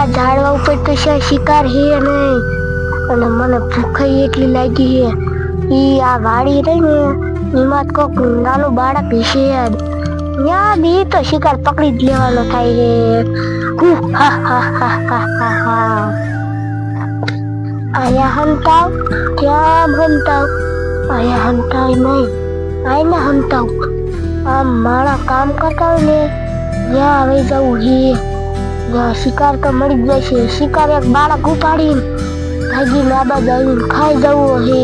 તો શાય શિકાર હે નહીં. અને મને ભૂખાઈ એટલી લાગી છે ઈ આ વાડી રહી ને, એમાં તો કોક નાનું બાળક હશે યાર ત્યાં બી તો શિકાર પકડી જ લેવાનો થાય છે હું હા હા હા હા હા હા. આયા હંતાવ ક્યાં હંતાવ. આયા હંતાવ નહીં, આઈને હંતાવ. આમ મારા કામ કરતા હોય ને, ત્યાં આવી જવું ત્યાં શિકાર તો મળી જ જશે શિકાર એક બાળક ઉપાડીને ભાગીને આ બાજુ આવીને ખાઈ જવું હે.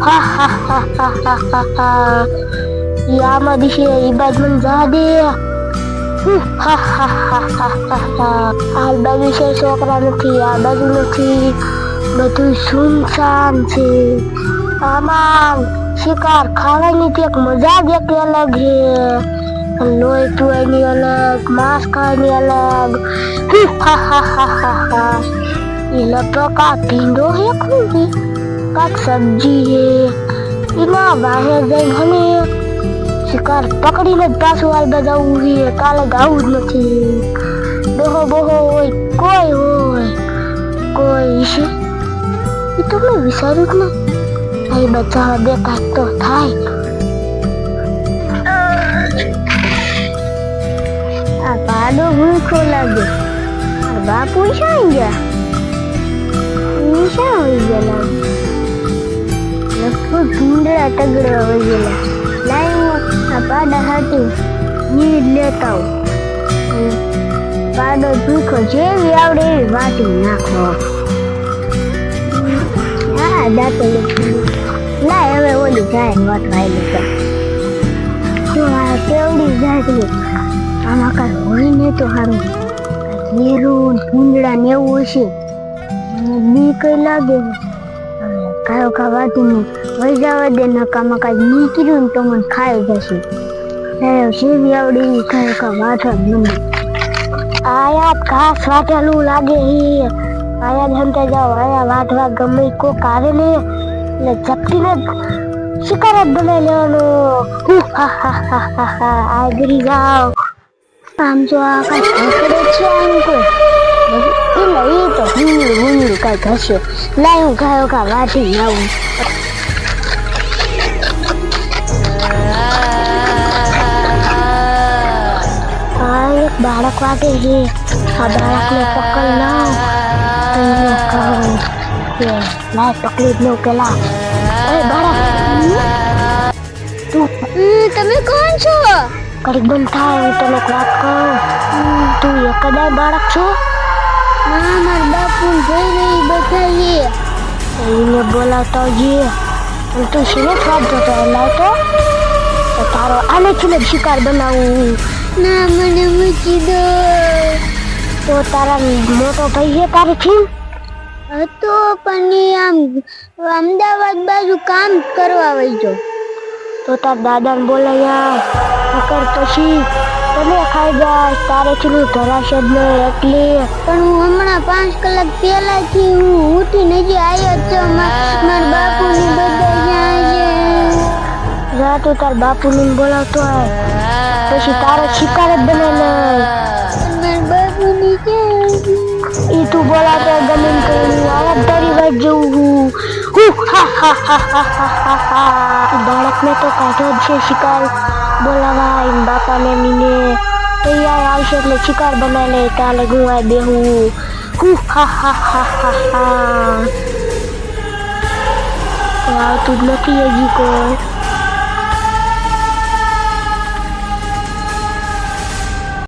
હા હા હા હા હા હા હા. ઈ આમાં દિશે ઈ બાજુ મને જવા દે. હા હા હા હા હા હા. આ બાજુ છે છોકરા નથી, આ બાજુ નથી. બધું સુનસાન છે. આમાં શિકાર ખાવાની એક મજા જ એક અલગ છે લોહી પીવાની અલગ માંસ ખાવાની અલગ હા હા હા હા હા ઈ લગભગ આ ભીંડો હે કોની કાક સબ્જી હે એના બહાર જઈને હમે શિકાર પકડીને જ પાછું હાલ બજાવવું છે કાલે ગાવું જ નથી ડોહો બોહો હોય કોઈ હોય કોઈ છે એ તો મેં વિચાર્યું જ નહીં અહીં બચાવ બે તો થાય પાડો ભૂખો લાગે બાપુ ક્યાં ગયા ઈ આવી ગયેલા લગભગ ભૂંડળા તગડો આવી ગયેલા લાઈ આ પાડા હાટી નીર લેતા પાડો ભૂખો જેવી આવડે એવી વાટી નાખો હા દાંતો લાય હવે ઓલી જાય વટવાયેલી તો જો આ કેવડી જાય આમાં કાંઈ હોય ને તો સારું ઘેરું ભૂંડળા ને એવું હશે. બી ય લાગે કાયો ખાવાતું વહી જવા દે નકામાં કાંઈ નીકળ્યું તો મને ખાઈ જશે. ત્યારે આવડી કાયો કા જ મને આયા ઘાસ વાટેલું લાગે હે આયા હંતે જાઓ, આયા વાટવા ગમે કોક આવે ને, એટલે ચપટીને શિકાર જ બનાવી લેવાનો. હા આગરી જાઓ. આમ જો આ કાંઈ ઢોકળે છે આમ કોઈ એટલે એ તો ભૂંગળું ભૂંગળું કાંઈક હશે લાય હું ગાયો કા વાટી આવું આ એક બાળક વાગે છે આ બાળકને પકડ ના એને કહું કે લાય પકડી જ લઉં પેલા એ બાળક તું તમે કોણ છો કડીક બંધ થાય હું તને એક વાત કહું તું એકદાય બાળક છો? ના મારા બાપુ જઈ રહી બતાવીએ એને બોલાવતા જઈએ અને તું શેને વાત જતો લાવતો તો તારો આને છે શિકાર બનાવું. ના મને મૂકી દો. તો તારા મોટો ભાઈ છે તારી છે હતો પણ આમ અમદાવાદ બાજુ કામ કરવા વઈજો તો તાર દાદાને બોલાયા નકર પછી તમે ખાઈ જાય. તારે ચીલું ધરાશે જ નહીં એટલે. પણ હું હમણાં પાંચ કલાક પહેલાથી હું ઉઠી નજી આવ્યો છું. મારા બાપુની બધા જ્યાં છે. જા તું તાર બાપુને બોલાવતો હોય પછી તારે શિકાર જ બને લે મારા બાપુની ક્યાં ઈ તું બોલાવતો બાળકને તો કાઢો જ છે શિકાર. બોલાવા એમ બાપાને મીને તૈયાર આવશે એટલે શિકાર બનાવી લે, કાલે ગુવાય બેહું. હું, હા હા હા હા હા. આવતું જ નથી હજી કોઈ.